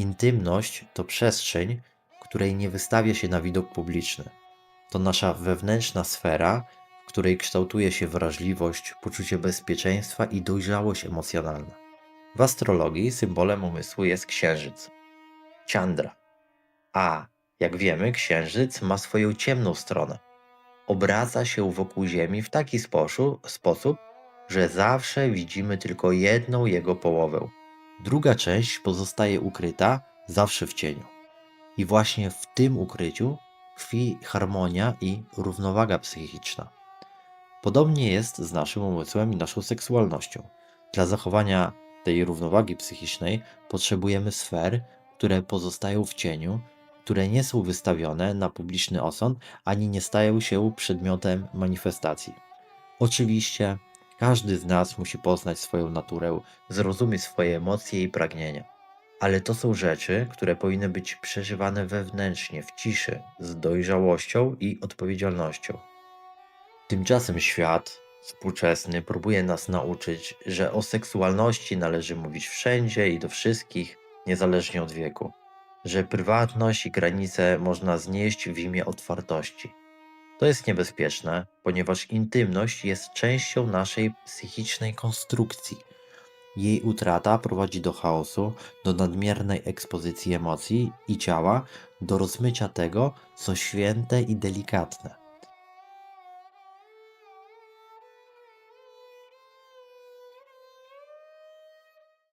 Intymność to przestrzeń, której nie wystawia się na widok publiczny. To nasza wewnętrzna sfera, w której kształtuje się wrażliwość, poczucie bezpieczeństwa i dojrzałość emocjonalna. W astrologii symbolem umysłu jest księżyc. Chandra. A, jak wiemy, księżyc ma swoją ciemną stronę. Obraca się wokół Ziemi w taki sposób, sposób, że zawsze widzimy tylko jedną jego połowę. Druga część pozostaje ukryta, zawsze w cieniu. I właśnie w tym ukryciu tkwi harmonia i równowaga psychiczna. Podobnie jest z naszym umysłem i naszą seksualnością. Dla zachowania tej równowagi psychicznej potrzebujemy sfer, które pozostają w cieniu, które nie są wystawione na publiczny osąd ani nie stają się przedmiotem manifestacji. Oczywiście każdy z nas musi poznać swoją naturę, zrozumieć swoje emocje i pragnienia. Ale to są rzeczy, które powinny być przeżywane wewnętrznie, w ciszy, z dojrzałością i odpowiedzialnością. Tymczasem świat współczesny próbuje nas nauczyć, że o seksualności należy mówić wszędzie i do wszystkich, niezależnie od wieku, że prywatność i granice można znieść w imię otwartości. To jest niebezpieczne, ponieważ intymność jest częścią naszej psychicznej konstrukcji. Jej utrata prowadzi do chaosu, do nadmiernej ekspozycji emocji i ciała, do rozmycia tego, co święte i delikatne.